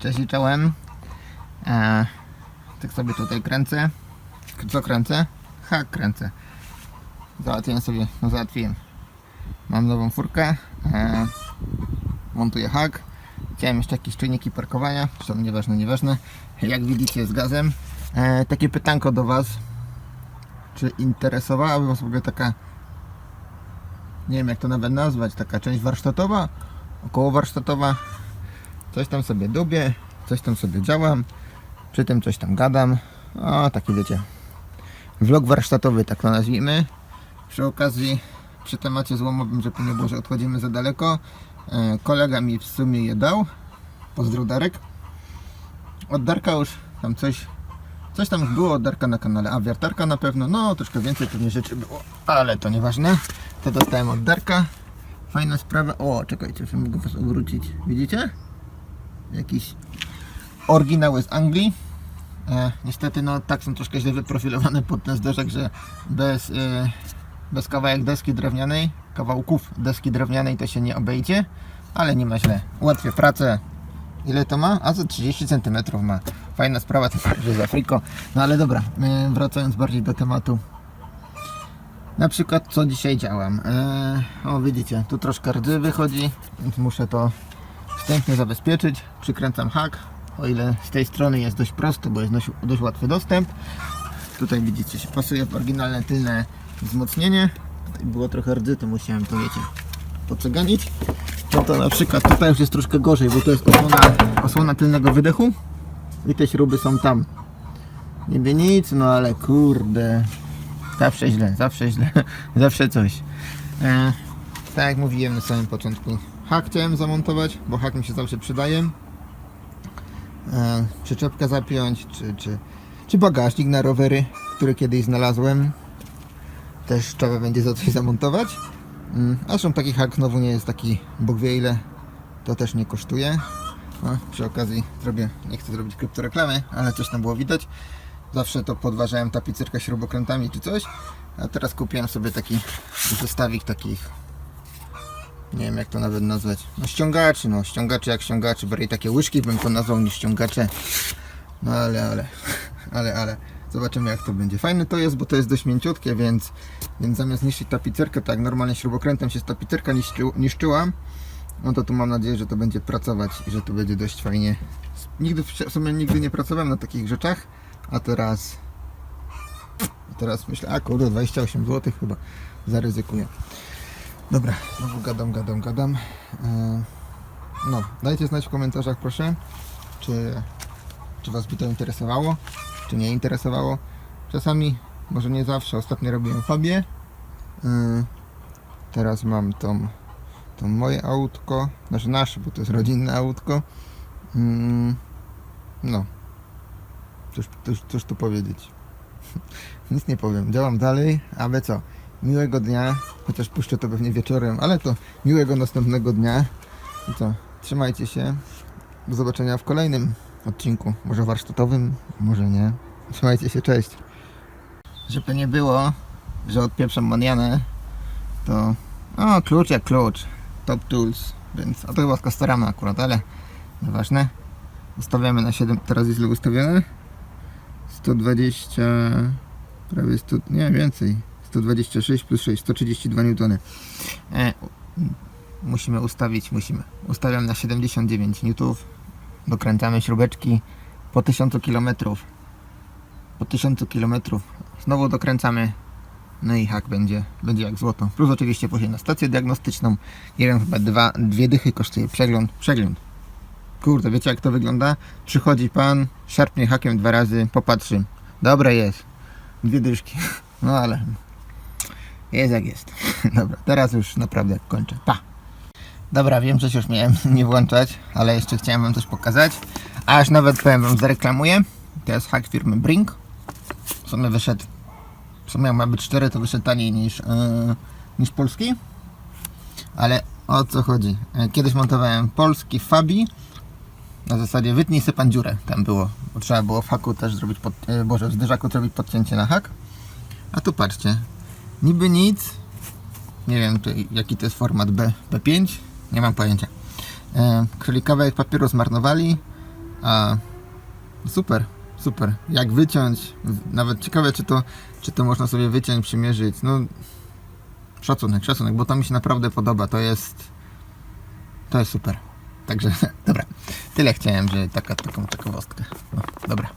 Cześć czołem. E, tak sobie tutaj kręcę. Co kręcę? Hak kręcę. Załatwiłem sobie, no załatwiłem. Mam nową furkę. E, montuję hak. Chciałem jeszcze jakieś czujniki parkowania. Zresztą nieważne, nieważne. Jak widzicie z gazem. E, takie pytanko do Was. Czy interesowałaby Was w ogóle taka nie wiem jak to nawet nazwać, taka część warsztatowa, około warsztatowa, coś tam sobie dubię, coś tam sobie działam, przy tym coś tam gadam, o taki wiecie, vlog warsztatowy tak to nazwijmy, przy okazji przy temacie złomowym, żeby nie było, że odchodzimy za daleko, e, kolega mi w sumie je dał, pozdro Darek, od Darka już tam coś Coś tam już było od Darka na kanale, a wiertarka na pewno, no troszkę więcej pewnie rzeczy było, ale to nieważne. To dostałem od Darka. Fajna sprawa. O, czekajcie, mogę was obrócić. Widzicie? Jakiś oryginały z Anglii. E, niestety, no tak są troszkę źle wyprofilowane pod ten zderzak, że bez, e, bez kawałek deski drewnianej, kawałków deski drewnianej to się nie obejdzie, ale nie ma źle. Ułatwia pracę. Ile to ma? A za 30 cm ma. Fajna sprawa, to że Afriko. No ale dobra, e, wracając bardziej do tematu. Na przykład co dzisiaj działam. E, o widzicie, tu troszkę rdzy wychodzi, więc muszę to wstępnie zabezpieczyć. Przykręcam hak, o ile z tej strony jest dość prosty, bo jest dość, dość łatwy dostęp. Tutaj widzicie, się pasuje w oryginalne tylne wzmocnienie. Tutaj było trochę rdzy, to musiałem to wiecie poceganić. No to na przykład tutaj już jest troszkę gorzej, bo to jest osłona, osłona tylnego wydechu i te śruby są tam. Niby nic, no ale kurde, zawsze źle, zawsze źle, zawsze coś. E, tak jak mówiłem na samym początku, hak chciałem zamontować, bo hak mi się zawsze przydaje. E, przyczepkę zapiąć, czy, czy, czy bagażnik na rowery, który kiedyś znalazłem. Też trzeba będzie za coś zamontować. Mm, A zresztą taki hak znowu nie jest taki Bóg wie ile, to też nie kosztuje. Przy okazji zrobię, nie chcę zrobić kryptoreklamy, ale coś tam było widać. Zawsze to podważałem tapicerkę śrubokrętami czy coś, a teraz kupiłem sobie taki zestawik takich, nie wiem jak to nawet nazwać, no ściągaczy, no ściągacze jak ściągaczy, bardziej takie łyżki bym to nazwał niż ściągacze. No ale, ale, ale, ale. Zobaczymy jak to będzie. Fajne to jest, bo to jest dość mięciutkie, więc, więc zamiast niszczyć tapicerkę, tak normalnie śrubokrętem się tapicerka niszczy, niszczyła, no to tu mam nadzieję, że to będzie pracować i że to będzie dość fajnie. Nigdy w sumie nigdy nie pracowałem na takich rzeczach, a teraz a teraz myślę, a kurde 28 zł chyba zaryzykuję. Dobra, znowu gadam, gadam, gadam. Yy, No, dajcie znać w komentarzach proszę, czy, czy Was by to interesowało, czy nie interesowało. Czasami, może nie zawsze, ostatnio robiłem Fabię. Yy, teraz mam tą, tą moje autko, znaczy nasze, bo to jest rodzinne autko. Yy, no, cóż, cóż, cóż tu powiedzieć. Nic nie powiem, działam dalej, ale co? Miłego dnia, chociaż puszczę to pewnie wieczorem, ale to miłego następnego dnia. I co? Trzymajcie się. Do zobaczenia w kolejnym odcinku. Może warsztatowym, może nie. Trzymajcie się, cześć. Żeby nie było, że odpieprzam manianę, to o, klucz jak klucz. Top Tools, więc, a to chyba z Castorama akurat, ale nieważne. Ustawiamy na 7, teraz jest ustawione? 120, prawie 100, nie więcej. 126 plus 6, 132 N. E, musimy ustawić, musimy. Ustawiam na 79 N. Dokręcamy śrubeczki po 1000 km. Po 1000 km. Znowu dokręcamy. No i hak będzie, będzie jak złoto. Plus oczywiście później na stację diagnostyczną. Wiem, chyba dwa, dwie dychy kosztuje przegląd. Przegląd. Kurde, wiecie jak to wygląda? Przychodzi pan, szarpnie hakiem dwa razy, popatrzy. Dobre jest. Dwie dyszki. No ale jest jak jest. Dobra, teraz już naprawdę kończę. Pa! Dobra, wiem, że już miałem nie włączać, ale jeszcze chciałem wam coś pokazać. Aż nawet powiem wam, zareklamuję. To jest hack firmy Brink. W sumie wyszedł, w sumie ma być 4, to wyszedł taniej niż, yy, niż polski. Ale o co chodzi? E, Kiedyś montowałem polski Fabi. Na zasadzie wytnij sobie dziurę, tam było. Bo trzeba było w haku też zrobić, pod, yy, boże, w zderzaku zrobić podcięcie na hak. A tu patrzcie, niby nic. Nie wiem, jaki to jest format B, B5, nie mam pojęcia. E, czyli kawałek papieru zmarnowali, A super, super. Jak wyciąć, nawet ciekawe czy to, czy to można sobie wyciąć, przymierzyć. No szacunek, szacunek, bo to mi się naprawdę podoba. To jest to jest super. Także dobra. Tyle chciałem, że taka taką ciekawostkę. No, dobra.